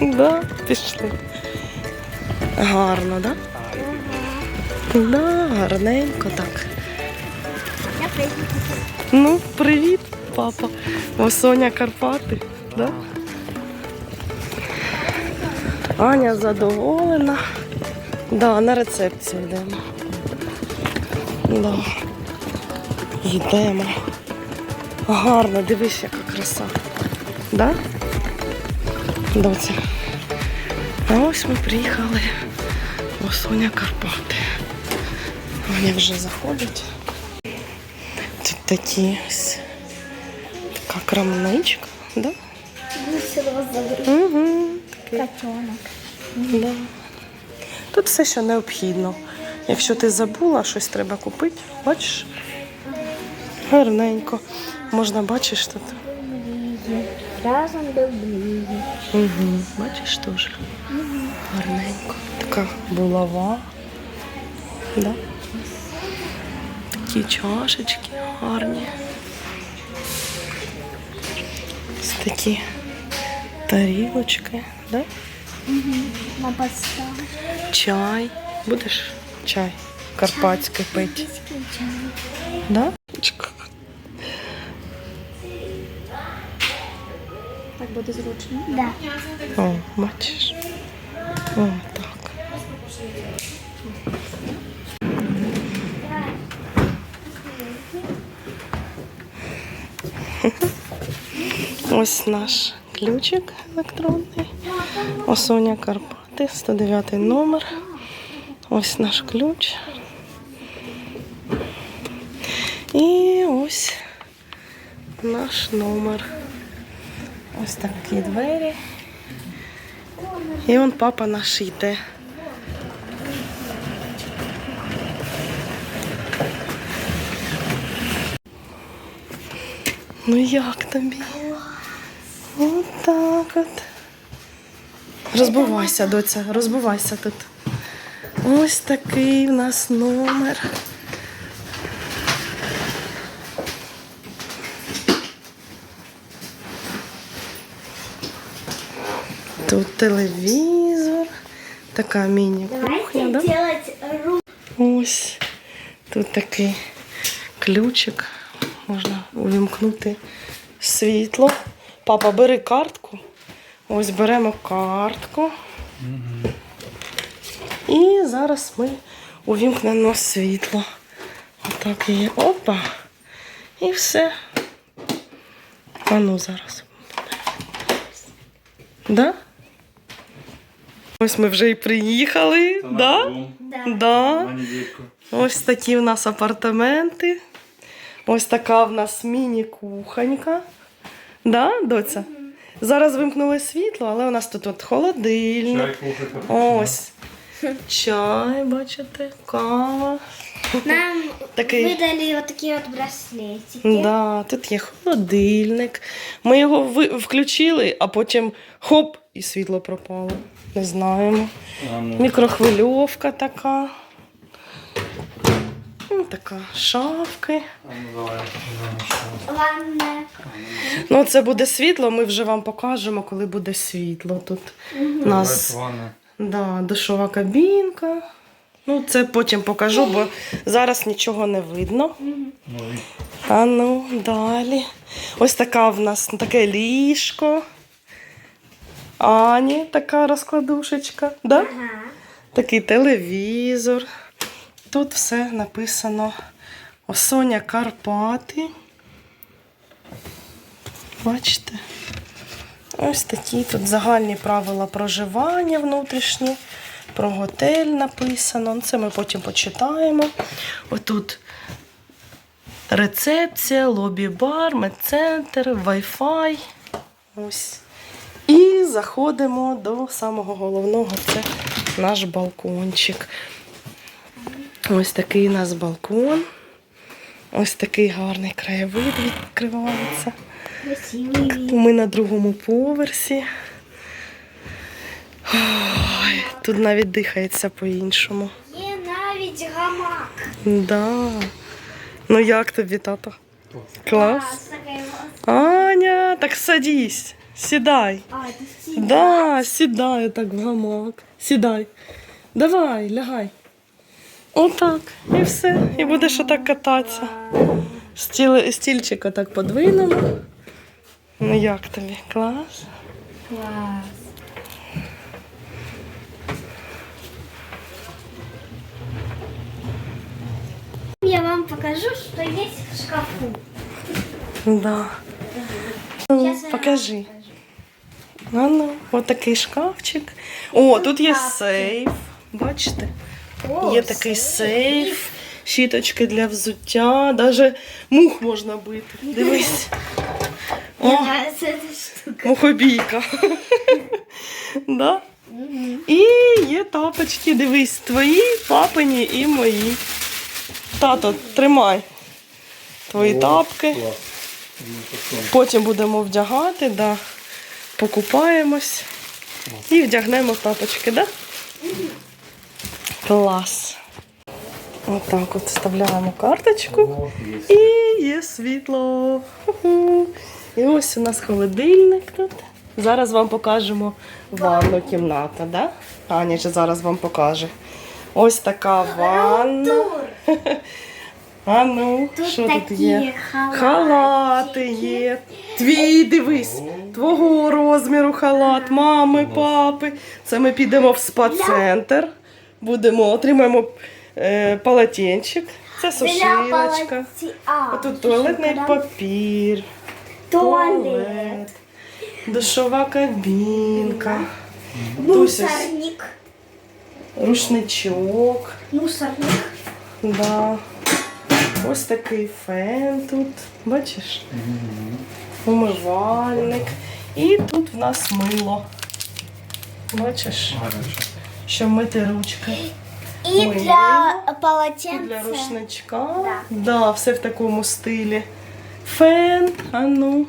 Да, пішли. Гарно, да? Да, гарненько так. Ну, привіт, папа. О, Соня Карпати. Да? Аня задоволена. Да, на рецепцію йдемо. Да. Йдемо. Гарно, дивись, яка краса. Да? Доця. А ось ми приїхали у Соня Карпати. Аня вже заходить. Тут такі така крамничка, да? Угу. Да. Тут все, що необхідно. Якщо ти забула, щось треба купити, бачиш? Гарненько. Можна бачиш тут. Разом до близі. Угу. Бачиш теж. Гарненько. Така булава. Да? Такі чашечки гарні. Ось такі тарілочки, да? На подставу. Чай. Будеш чай карпатський пити? Да? Буде зручно. Да. О, бачиш. О, так. Ось наш ключик електронний. Осоня Карпати, 109 номер. Ось наш ключ. І ось наш номер. Ось такі двері. І он папа наш йде. Ну як тобі? Отак от. Розбивайся, доця, розбивайся тут. Ось такий в нас номер. Тут телевізор, така міні-кухня, да? Ось тут такий ключик. Можна увімкнути світло. Папа, бери картку. Ось беремо картку. І зараз ми увімкнемо світло. Отак є. Опа. І все. А ну зараз. Да? Ось ми вже і приїхали. Да? Да. Недельку. Ось такі в нас апартаменти. Ось така в нас міні-кухонька. Да, доця? Зараз вимкнули світло, але у нас тут от холодильник. Чай. Ось. Чай, бачите, кава. Нам Такий. видали вот такие вот браслетики. Да, тут є холодильник. Ми його ви- включили, а потім хоп, і світло пропало. Не знаємо. Ну, Мікрохвильовка така. Ну, така шафки. ну. Ну, це буде світло, ми вже вам покажемо, коли буде світло. Тут у нас да, душова кабінка. Ну, це потім покажу, бо зараз нічого не видно. Ну, А ну, далі. Ось така в нас таке ліжко. Ані така розкладушечка. Да? Ага. Такий телевізор. Тут все написано Осоня Карпати. Бачите? Ось такі тут загальні правила проживання внутрішні. Про готель написано. Це ми потім почитаємо. Отут рецепція, лобі-бар, медцентр, Wi-Fi. Ось. Заходимо до самого головного. Це наш балкончик. Ось такий у нас балкон. Ось такий гарний краєвид відкривається. Ми на другому поверсі. Ой, тут навіть дихається по-іншому. Є навіть гамак. Да. Ну як тобі, тато? Клас. Клас. Аня, так садись. Сідай. А. Да, сідай так в гамак. Сідай. Давай, лягай. Отак. І все. І будеш отак кататися. Стіл, стільчик отак подвинемо. Ну як тобі? Клас? Класс. Я вам покажу, что есть в шкафу. Да. Ну, покажи. Покажу. Ну, ну, от шкафчик. О, тут є сейф. Бачите? Є такий сейф, щіточки для взуття, навіть мух можна бити. Дивись. О, мухобійка. да? І є тапочки, дивись, твої, папині і мої. Тато, тримай твої тапки. Ну, потім. Потім будемо вдягати, да. Покупаємось і вдягнемо тапочки, да? Клас. Отак от вставляємо карточку і є світло. І ось у нас холодильник тут. Зараз вам покажемо ванну кімната, да? Аня зараз вам покаже. Ось така ванна. А ну, Тут що тут такі є? халатики. Халати є. Твій дивись, твого розміру халат, мами, папи. Це ми підемо в спа-центр. Будемо, отримаємо е, полотенчик. Це сушилочка. А, тут туалетний папір, Туалет. туалет, душова кабінка, Мусорник. рушничок. Мусорник. Да. Ось такий фен тут. Бачиш? Умивальник. І тут в нас мило. Бачиш, Гаряче. що мити ручки. И Ой, для І для рушничка. Да. Да, все в такому стилі. Фен, а ну.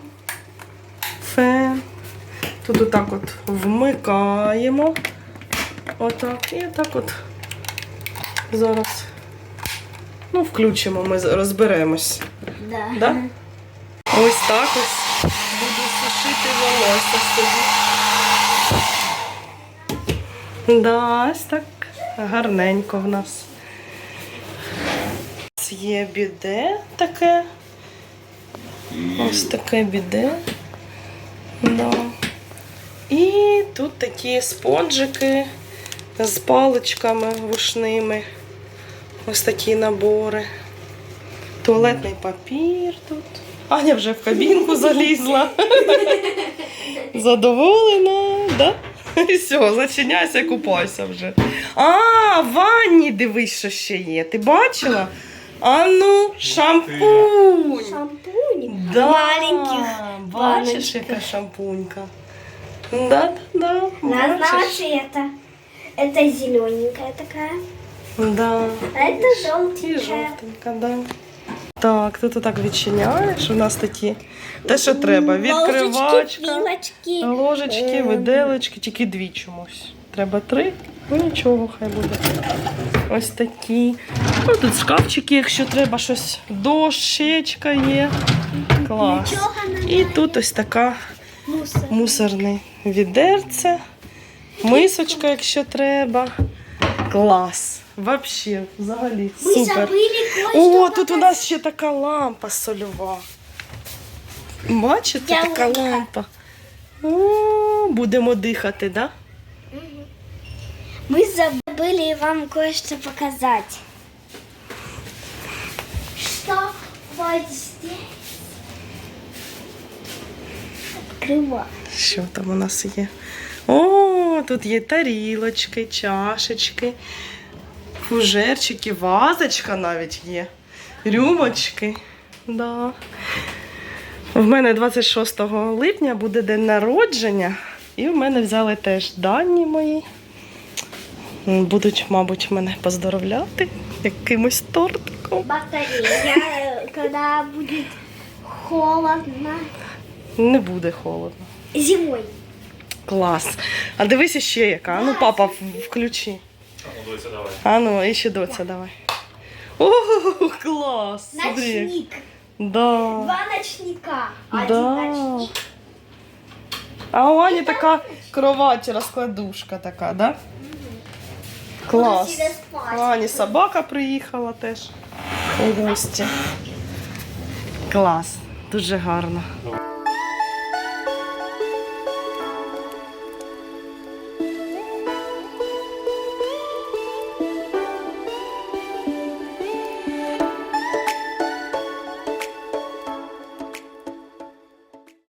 Фен. Тут отак от вмикаємо. Отак. І отак от зараз. Ну, включимо, ми розберемось. Да. Да? Ось так ось буду сушити волосся собі. Да, ось так гарненько в нас. Є біде таке. Ось таке біде. Да. І тут такі спонжики з паличками вушними. Ось такі набори. Туалетний папір тут. Аня вже в кабінку залізла. Задоволена, да? І все, зачиняйся, купайся вже. А, в ванні дивись, що ще є. Ти бачила? А ну, шампунь. Шампунь. Да, Маленьких. Бачиш, яка шампунька. Да, да, да. Разного бачиш? цвета. Это зелененькая такая. Да. А это І желтенькая. жовтенька, да. Так, тут отак відчиняєш. У нас такі. Те, що треба. Ложечки, Відкривачка, вилочки. ложечки, виделечки, тільки дві чомусь. Треба три. Ну нічого, хай буде. Ось такі. Ну, тут шкафчики, якщо треба щось. Дощечка є. Клас. Нічого І тут ось така Мусор. мусорне відерце, мисочка, якщо треба. Клас. Вообще, взагалі, Мы супер. забыли кое-что О, тут у нас ще така лампа сольова. Бачите, така Ялинка. лампа. О, будемо дихати, так? Да? Мы забыли вам кое-что показать. Что вот здесь? Открывай. Що там у нас є? О, тут є тарілочки, чашечки, фужерчики, вазочка навіть є. Рюмочки. Да. В мене 26 липня буде день народження, і в мене взяли теж дані мої. Будуть, мабуть, мене поздоровляти якимось тортиком. Батарея, когда будет холодно. Не буде холодно. Зимой. Клас. А дивися ще яка. Ну, папа, включи. Дойся, давай. А ну, і ще доця, давай. О, клас! Смотри. Ночник. Да. Два ночника. Один Да. ночник. А у Ані така кровать, розкладушка така, да? Клас. Буду себе спати. У Ані собака приїхала теж у гості. Клас. Дуже гарно.